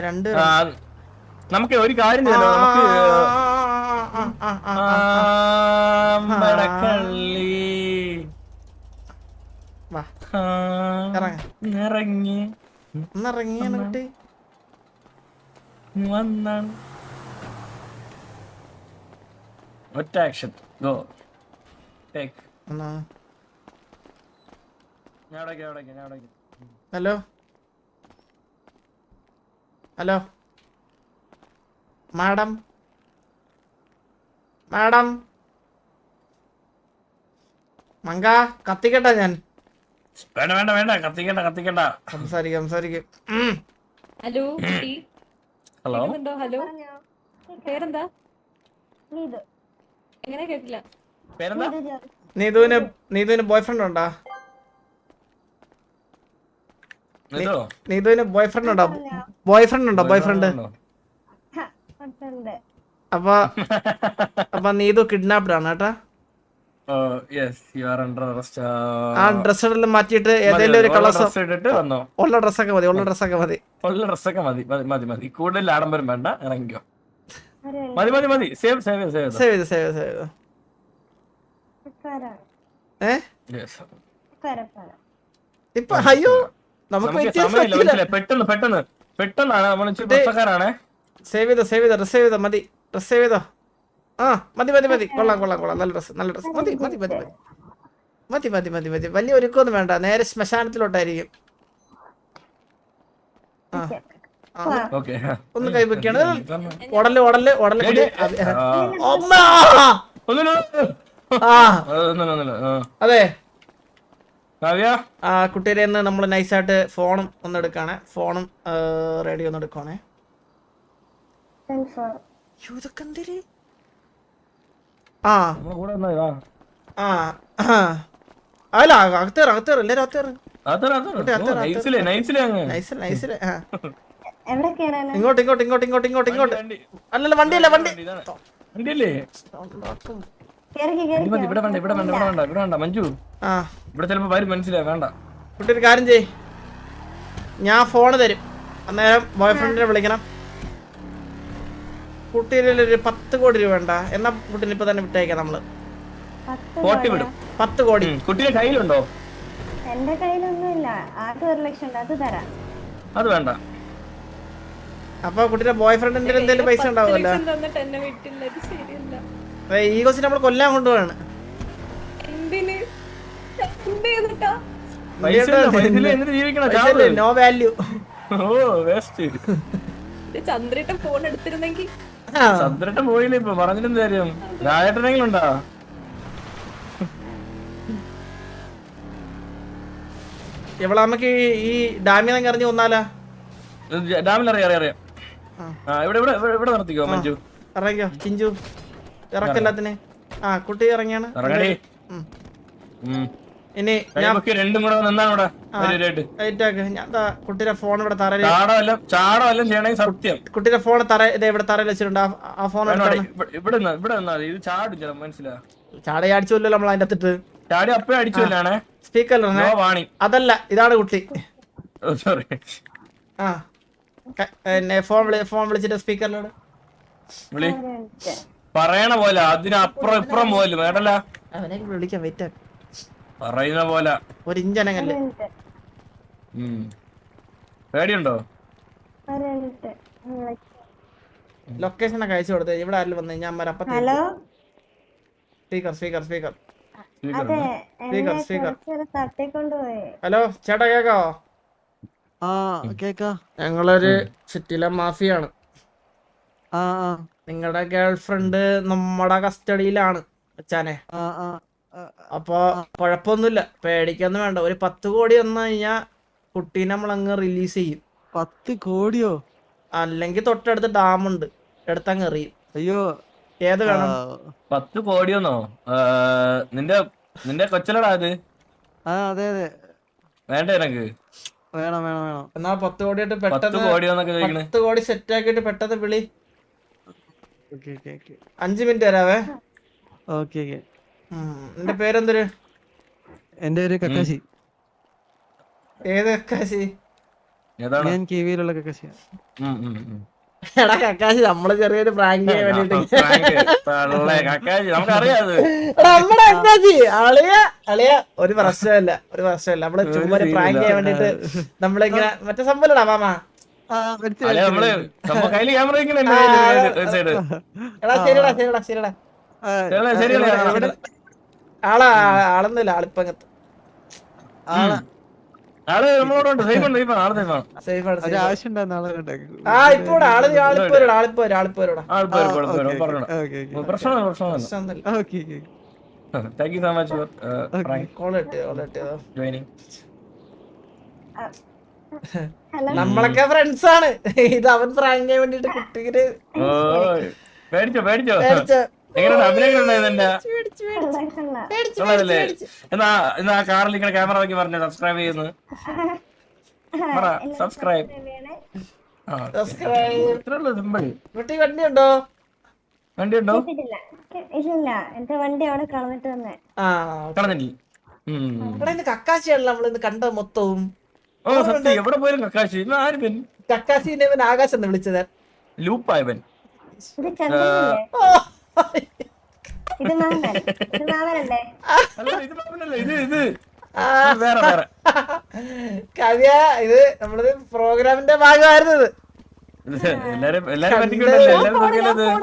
രണ്ട് നമുക്ക് ഒരു കാര്യം നമുക്ക് ഒറ്റ action go take hello? Hello? Madam? Madam? മങ്ക കത്തിക്കട്ടെ ഞാൻ. വേണ്ട വേണ്ട വേണ്ട. കത്തിക്കണ്ട കത്തിക്കണ്ട. സംസാരിക്കും സംസാരിക്കും. ഹലോ കുട്ടി. ഹലോ? ഹലോ? പേരെന്താ? എങ്ങനെ കേട്ടില്ല? പേരെന്താ? നീതുവിന് നീതുവിന് ബോയ്ഫ്രണ്ട് ഉണ്ടോ ഇതോ നീതുവിന് ബോയ് ഫ്രണ്ട് ഉണ്ടോ? ബോയ് ഫ്രണ്ട് ഉണ്ടോ? ബോയ് ഫ്രണ്ട് അപ്പൊ അപ്പൊ നീതു കിഡ്നാപ്ഡ് ആണ് കേട്ടാ. Yes you are under arrest ആ ഡ്രസ് എല്ലാം മാറ്റിയിട്ട് ഏതെങ്കിലും ഒരു കളർ ഡ്രസ് ഇട്ടിട്ട് വന്നോ? ഉള്ള ഡ്രസ്സൊക്കെ മതി ഉള്ള ഡ്രസ്സൊക്കെ മതി. ഉള്ള ഡ്രസ്സൊക്കെ മതി മതി മതി മതി. കൂടുതൽ ആഡംബരം വേണ്ട ഇറങ്ങിക്കോ. മതി മതി മതി. സേവ് സേവ് സേവ് സേവ് ചെയ്ത് സേവ് സേവ് ചെയ്ത്. ഏ? ഇപ്പൊ അയ്യോ! നമുക്ക് സമയമില്ല. മനസ്സിലായി. പെട്ടെന്ന് പെട്ടെന്ന്. പെട്ടെന്നാണ് നമ്മൾ ഇച്ചിരി സേവ് ചെയ്തോ സേവ് ചെയ്തോ ഡ്രസ് സേവ് ചെയ്തോ മതി. ഡ്രസ് സേവ് ചെയ്തോ. ആ മതി മതി മതി. കൊള്ളാം കൊള്ളാം കൊള്ളാം. നല്ല ഡ്രസ് നല്ല ഡ്രസ് മതി മതി മതി മതി. മതി മതി മതി മതി. വലിയ ഒരുക്കൊന്നും വേണ്ട. നേരെ ശ്മശാനത്തിലോട്ടായിരിക്കും. ആ. ഒന്ന് കൈവയ്ക്കാണ് ഉടൽ ഉടൽ ഉടൽ അമ്മ! അതെ. കുട്ടിയുടെ ഇന്ന് നമ്മൾ നൈസായിട്ട് ഫോണും ഒന്ന് എടുക്കാണേ. ഫോണും റേഡിയോ ഒന്ന് എടുക്കണേ ആ. ആ അല്ല ഇങ്ങോട്ട് ഇങ്ങോട്ട് ഇങ്ങോട്ട് ഇങ്ങോട്ട് ഇങ്ങോട്ട് ഇങ്ങോട്ട്. അല്ലല്ല വണ്ടിയല്ല വണ്ടി. ഇവിടെ വേണ്ട ഇവിടെ വേണ്ട ഇവിടെ വേണ്ട ഇവിടെ വേണ്ട മഞ്ജു. ആ. ഇവിടെ ചിലപ്പോ വരും മനസ്സിലായി? വേണ്ട. കുട്ടി ഒരു കാര്യം ചെയ് ഞാൻ ഫോണ് തരും. അന്നേരം ബോയ് ഫ്രണ്ടിനെ വിളിക്കണം. കുട്ടിയുടെ ഒരു പത്ത് കോടി രൂപ വേണ്ട. എന്നാ കുട്ടീനെ ഇപ്പൊ തന്നെ വിട്ടേക്കാം നമ്മൾ. പത്ത് പോട്ടി വിടും. പത്ത് കോടി. കുട്ടിയുടെ കയ്യിലുണ്ടോ? എന്റെ കയ്യിലൊന്നുമില്ല. ഒരു ലക്ഷം ഉണ്ട് അത് തരാം. അത് വേണ്ട. അപ്പൊ കുട്ടിയുടെ ബോയ് ഫ്രണ്ടിന്റെ എന്തെങ്കിലും പൈസ ഉണ്ടാവുമല്ലോ. ഈഗോസിനെ നമ്മൾ കൊല്ലാൻ കൊണ്ടുപോവാണ്. നോ വാല്യൂ ഓ വേസ്റ്റ് ചന്ദ്രേട്ടൻ ഫോൺ എടുത്തിരുന്നെങ്കിൽ ചന്ദ്രേട്ടൻ പോയില്ല ഇപ്പൊ? പറഞ്ഞിട്ടെന്ത് കാര്യം. രാജേട്ടനെങ്കിലും ഉണ്ടാ? എവിടെ ഈ ഡാമിനെ നിന്ന് ഇറങ്ങി വന്നാലാ? അറിയാം അറിയാം ഇവിടെ ഇവിടെ ഇവിടെ നിർത്തിക്കോ മഞ്ജു. അറിയാം ചിഞ്ചു. ഇറക്കല്ലാത്തിനെ ആ കുട്ടി ഇറങ്ങിയാണ്. ഇനി ഞാൻ നിന്നാണ് കുട്ടിയുടെ ഫോൺ ഇവിടെ തറയിൽ കുട്ടിയുടെ ഫോൺ തറ ഇവിടെ തറയിൽ വെച്ചിട്ടുണ്ട്. ആ ചാടി അടിച്ചല്ലോ നമ്മൾ അതിന്റെ അത്തിട്ട് ചാടി അപ്പഴേ അടിച്ചല്ലാണ് സ്പീക്കർ വാണി. അതല്ല ഇതാണ് കുട്ടി. സോറി ആ ഫോൺ ഫോൺ വിളിച്ചിട്ട് സ്പീക്കറിലോട്. പറയണ പോലെ അതിനപ്പുറം ഇപ്പുറം പോലും വേണ്ടല്ല? അവനെ വിളിക്കാൻ വെയിറ്റ് പറയുന്ന പോലെ. ഒരു ഇഞ്ചനങ്ങല്ലേ. പേടിയുണ്ടോ? ലൊക്കേഷൻ ഒക്കെ അയച്ചു കൊടുത്തേ ഇവിടെ ആരും വന്നു ഞാൻ hello? Speaker speaker speaker. Speaker speaker. Hello ചേട്ടാ കേക്കോ? ആ കേക്കാ. ഞങ്ങളൊരു സിറ്റിയിലെ മാഫിയാണ്. ആ ആ. നിങ്ങളുടെ ഗേൾ ഫ്രണ്ട് നമ്മുടെ കസ്റ്റഡിയിലാണ് അച്ഛനെ ആ ആ ആ, അപ്പൊ കുഴപ്പമൊന്നുമില്ല പേടിക്കൊന്നും വേണ്ട. ഒരു പത്ത് കോടി വന്നു കഴിഞ്ഞാ കുട്ടീനെ നമ്മളങ്ങ് റിലീസ് ചെയ്യും. പത്ത് കോടിയോ? അല്ലെങ്കിൽ തൊട്ടടുത്ത് ഡാമുണ്ട് എടുത്തങ്ങ് എറിയും. അയ്യോ. ഏത് വേണം? പത്ത് കോടിയൊന്നോ നിന്റെ നിന്റെ കൊച്ചലടാ അത് ആ അതെ അതെ. വേണ്ട എനക്ക് വേണം വേണം വേണം. എന്നാ പത്ത് കോടി ആയിട്ട് പത്ത് പെട്ടെന്ന് പത്ത് കോടി സെറ്റ് ആക്കിയിട്ട് പെട്ടെന്ന് വിളി. അഞ്ച് മിനിറ്റ് തരാവേ ഓക്കെ ഓക്കെ. എന്റെ പേരെന്തൊരു? എന്റെ പേര് കക്കാശി. ഏത് കക്കാശി? ഞാൻ കിവിയിലുള്ള കക്കാശി. എടാ കക്കാശി നമ്മൾ ചെറിയൊരു പ്രാങ്ക് ചെയ്യാൻ വേണ്ടിട്ട് അളിയ അളിയ ഒരു പ്രശ്നമല്ല ഒരു പ്രശ്നമല്ല നമ്മൾ ഒരു ചുമ്മാ പ്രാങ്ക് ചെയ്യാൻ വേണ്ടിട്ട് നമ്മളിങ്ങനെ മറ്റേ സംഭവം മാമാ. അല്ലെ നമ്മൾ നമ്മ കയ്യിൽ ക്യാമറ എടാ ശരിടാ ശരിടാ ശരിടാ ആളാ ആളൊന്നുമില്ല ആളിപ്പങ്ങത്ത് ആളെ. നമ്മളോടുണ്ട് സേഫ് ഉണ്ട്. സേഫ് ആൾ സേഫ് ആണ്. സേഫ് ആണ് ഒരു safe ആണ്. ആവശ്യം ഉണ്ടായിരുന്നു ആ ഇപ്പൊ ആൾ ആളിപ്പോ വരും ആളിപ്പോ വരും ആളിപ്പോ വരും ആൾ ആ, പേര് ഓക്കേ, പേര് ഓക്കേ, പറഞ്ഞോ ഓക്കേ, ഓക്കേ. പ്രശ്നമല്ല പ്രശ്നമല്ല പ്രശ്നമൊന്നുമില്ല. Okay, okay. Thank you so much for call കിട്ടിയോ കോൾ കിട്ടിയോ? ജോയിനിങ് നമ്മളൊക്കെ ഫ്രണ്ട്സ് ആണ്. ഇത് അവൻ പ്രാങ്ക് ചെയ്യാൻ വേണ്ടിട്ട് കുട്ടിക്ക് പേടിച്ചോ പേടിച്ചോ? പേടിച്ച്. എങ്ങനെയുണ്ട്? അഭിനയം പേടിച്ച് എന്നാ എന്നാ കാറിൽ ഇങ്ങനെ ക്യാമറ നോക്കി പറഞ്ഞു സബ്സ്ക്രൈബ് ചെയ്യുന്നു. പറ സബ്സ്ക്രൈബ് കുട്ടി വണ്ടി ഉണ്ടോ വണ്ടി ഉണ്ടോ ഇല്ല എന്റെ വണ്ടി അവിടെ കളഞ്ഞിട്ട് വന്നേ. കക്കാശിയാണ് നമ്മൾ ഇന്ന് കണ്ടത് മൊത്തവും. എവിടെ പോയാലും കക്കാശി. ഇന്ന് ആര് പെൻ കക്കാശിനെ ഇവൻ ആകാശ് എന്ന് വിളിച്ചത്. ലൂപ്പായവൻ കവ്യ ഇത് നമ്മളത് പ്രോഗ്രാമിന്റെ ഭാഗമായിരുന്നത് ഇത്. എല്ലാരും എല്ലാരും പറ്റിക്കണ്ടല്ലോ!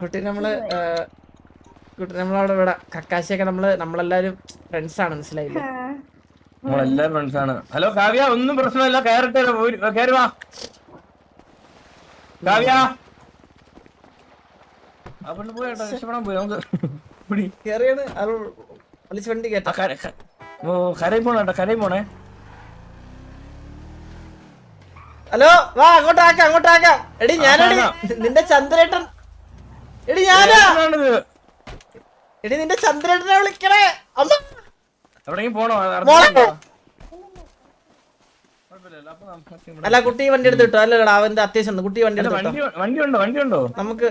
കുട്ടി നമ്മൾ കുട്ടി നമ്മളവിടെ ഇവിടെ കക്കാശിയൊക്കെ നമ്മൾ നമ്മളെല്ലാരും ഫ്രണ്ട്സ് ആണ് മനസ്സിലായില്ലേ? നമ്മളെല്ലാരും ഫ്രണ്ട്സ് ആണ്. ഹലോ കാവ്യ ഒന്നും പ്രശ്നമില്ല. കയറട്ടെ കയറി വാ. കാവ്യ. അവിടെ പോയാട്ടോ രക്ഷപ്പെടാൻ പോയി. നമുക്ക്. കേറിയാണ്. അത് വിളിച്ച് വണ്ടി ആ കേട്ട കര- ക- ഓ കരയിൽ പോണേ കേട്ടോ കരയിൽ പോണേ. ഹലോ വാ അങ്ങോട്ട് അങ്ങോട്ടാക്കാം അങ്ങോട്ട് ആക്കാം. എടി ഞാനടി. നിന്റെ ചന്ദ്രേട്ടൻ. എടി ഞാനാ? എടി നിന്റെ ചന്ദ്രനെ വിളിക്കണേ. അമ്മ. എവിടെയെങ്കിലും പോണോ? അല്ല കുട്ടി വണ്ടി എടുത്ത് കിട്ടോ അല്ലടാ അവന്റെ അത്യാവശ്യം കുട്ടി വണ്ടി എടുത്ത് വണ്ടി വണ്ടി ഉണ്ടോ? വണ്ടി ഉണ്ടോ? നമുക്ക്?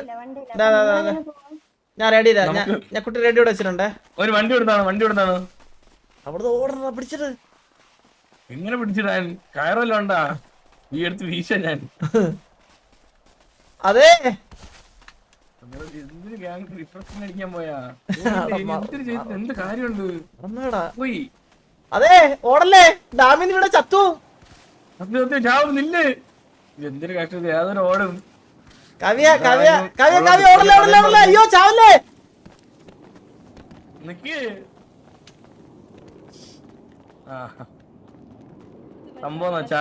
ഞാൻ റെഡി ഞാൻ ഞാൻ കുട്ടി റെഡി ഇവിടെ വെച്ചിട്ടുണ്ടേ. ഒരു വണ്ടി എടുത്താണ് വണ്ടി എടുത്താണ് പിടിച്ചത് എങ്ങനെ പിടിച്ചിടാൻ കയറല്ലോ ഉണ്ടാ ഈ എടുത്ത് വീശ ഞാൻ. അതെ. എന്തൊരു ഗ്യാങ് റിഫ്രഷിംഗ് അടിക്കാൻ പോയാ? എന്തൊരു ചെയ്തിട്ട് എന്ത് കാര്യമുണ്ട്? പോയി. അതെ ഓടല്ലേ? ഡാമിന് ഇവിടെ ചത്തു. എന്തൊരു യാതൊരു ഓടും. കവിയ കവിയ കവിയ കവിയ ഓടല്ലേ ഓടല്ലേ ഓടല്ലേ. അയ്യോ ചാവല്ലേ. നിക്ക്. ആ സംഭവം വെച്ചാ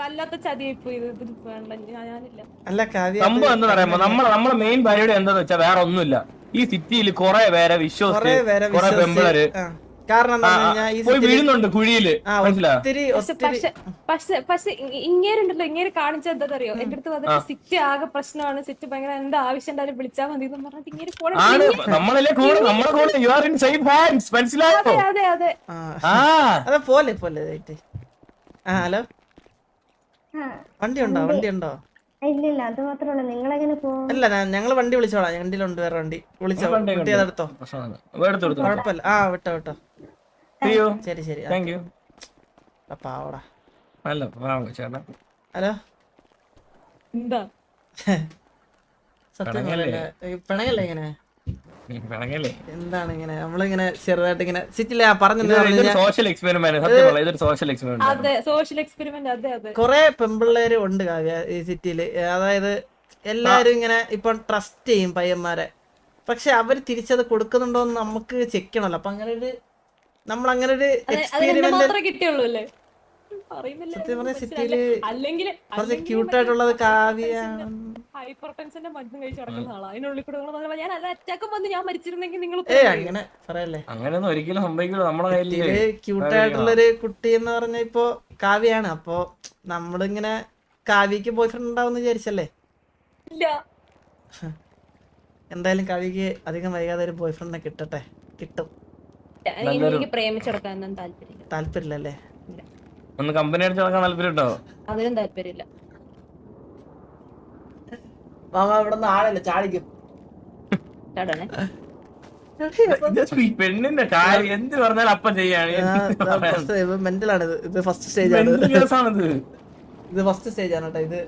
വല്ലാത്ത ചതിയായിപ്പോയി ഇത് വേണ്ട ഞാൻ- ഞാനില്ല അല്ല കവിയ സംഭവം എന്താ പറയുമ്പോ നമ്മളെ നമ്മളെ മെയിൻ പരിപാടി എന്താന്ന് വെച്ചാൽ വേറെ ഒന്നുമില്ല. ഈ സിറ്റിയിൽ കുറെ പേരെ വിശ്വസിച്ച് പേരെ കുറെ പെമ്പിളര്. വിശ്വസിച്ച് ആ. കാരണം എന്താ ഈ പോയി സിറ്റിയിൽ വീഴുന്നുണ്ട് കുഴിയിൽ. ആ മനസ്സിലാ ഒത്തിരി പക്ഷെ ഒത്തിരി പക്ഷെ പക്ഷെ പക്ഷെ ഇങ്ങേരുണ്ടല്ലോ ഇങ്ങേര് കാണിച്ച എന്താ എന്റെ അടുത്ത് വന്നിട്ട് സിറ്റ് ആകെ പ്രശ്നമാണ്. സിറ്റ് ഭയങ്കര എന്താ ആവശ്യം ഉണ്ടായാലും വിളിച്ചാൽ മതി എന്ന് പറഞ്ഞിട്ട് ഇങ്ങനെ ഫോൺ ആണ്. നമ്മളല്ലേ കൂടെ നമ്മളെ കൂടെ you are in safe hands മനസ്സിലായോ? അതെ അതെ. ആ. ആ. അതെ പോലെ പോലെ ഇതായിട്ട്. ആ ഹലോ? വണ്ടി ഉണ്ടോ വണ്ടി. ഉണ്ടോ ഇല്ലില്ല അത് മാത്രമല്ല നിങ്ങളെങ്ങനെ പോകും അല്ല ഞാൻ- ഞങ്ങൾ വണ്ടി വിളിച്ചോളാം. വണ്ടിയിലുണ്ട് വേറെ വണ്ടി. വിളിച്ചോ? വണ്ടി കുട്ടി. അതെടുത്തോ എടുത്തു കുഴപ്പമില്ല. ആ വിട്ടോ വിട്ടോ. ശരി ശരി. താങ്ക് യു പാവടാ. നല്ല പാവം ചേട്ടാ ഹലോ? എന്താ? സത്യം പിണങ്ങല്ലേ? ഇങ്ങനെ? എന്താണ് ഇങ്ങനെ? നമ്മളിങ്ങനെ ചെറുതായിട്ട് ഇങ്ങനെ സിറ്റില്ല പറഞ്ഞു സോഷ്യൽ എക്സ്പെരിമെന്റ് സത്യം പറയാം ഇതൊരു സോഷ്യൽ എക്സ്പെരിമെന്റ് അതെ സോഷ്യൽ എക്സ്പെരിമെന്റ് അതെ അതെ. കൊറേ പെമ്പിള്ളേര് ഉണ്ട് കാവ്യ ഈ സിറ്റിയിൽ. അതായത് എല്ലാരും ഇങ്ങനെ ഇപ്പൊ ട്രസ്റ്റ് ചെയ്യും പയ്യന്മാരെ. പക്ഷെ അവർ തിരിച്ചത് കൊടുക്കുന്നുണ്ടോ എന്ന് നമുക്ക് ചെക്ക് ചെയ്യണല്ലോ അപ്പൊ അങ്ങനെ ഒരു നമ്മൾ അങ്ങനെ ഒരു എക്സ്പീരിമെന്റ് സത്യം പറഞ്ഞ സിറ്റിയിൽ അല്ലെങ്കിൽ കുറച്ച് ക്യൂട്ട് ആയിട്ടുള്ളത് കാവ്യാണ് ഹൈപ്പർ ടെൻഷന്റെ മരുന്ന് കഴിച്ച് നടക്കുന്ന ആളാ. അതിനുള്ളിൽ കൂടെ നിങ്ങൾ ഞാൻ അല്ല അറ്റാക്കും വന്ന് ഞാൻ മരിച്ചിരുന്നെങ്കിൽ നിങ്ങൾ ഏ അങ്ങനെ പറയല്ലേ. അങ്ങനെയൊന്നും ഒരിക്കലും സംഭവിക്കില്ല നമ്മുടെ കയ്യിൽ. സിറ്റിയിൽ ക്യൂട്ട് ആയിട്ടുള്ളൊരു കുട്ടി എന്ന് പറഞ്ഞ ഇപ്പോ കാവ്യാണ്. അപ്പൊ നമ്മളിങ്ങനെ കാവ്യക്ക് ബോയ് ഫ്രണ്ട് ഉണ്ടാവും വിചാരിച്ചല്ലേ? ഇല്ല. എന്തായാലും കാവ്യക്ക് അധികം വൈകാതെ ഒരു ബോയ് ഫ്രണ്ടിനെ കിട്ടട്ടെ. കിട്ടും. എനിക്ക് പ്രേമിച്ചെടുക്കാൻ താല്പര്യമില്ല. താല്പര്യമില്ലല്ലേ? ഒന്ന് കമ്പനി അടിച്ച് നടക്കാൻ താല്പര്യം ഉണ്ടോ അതിനും താല്പര്യമില്ല. മാമ ഇവിടെ നിന്ന് ആളല്ല ചാടിക്കും. ഈ പെണ്ണിന്റെ കാര്യം എന്ത് പറഞ്ഞാലും അപ്പം ചെയ്യാണ്. മെന്റലാണ് ഇത് ഫസ്റ്റ് സ്റ്റേജ് ആണ്. ഇത് ഫസ്റ്റ് സ്റ്റേജ് ആണ്. കേട്ടോ ഇത്.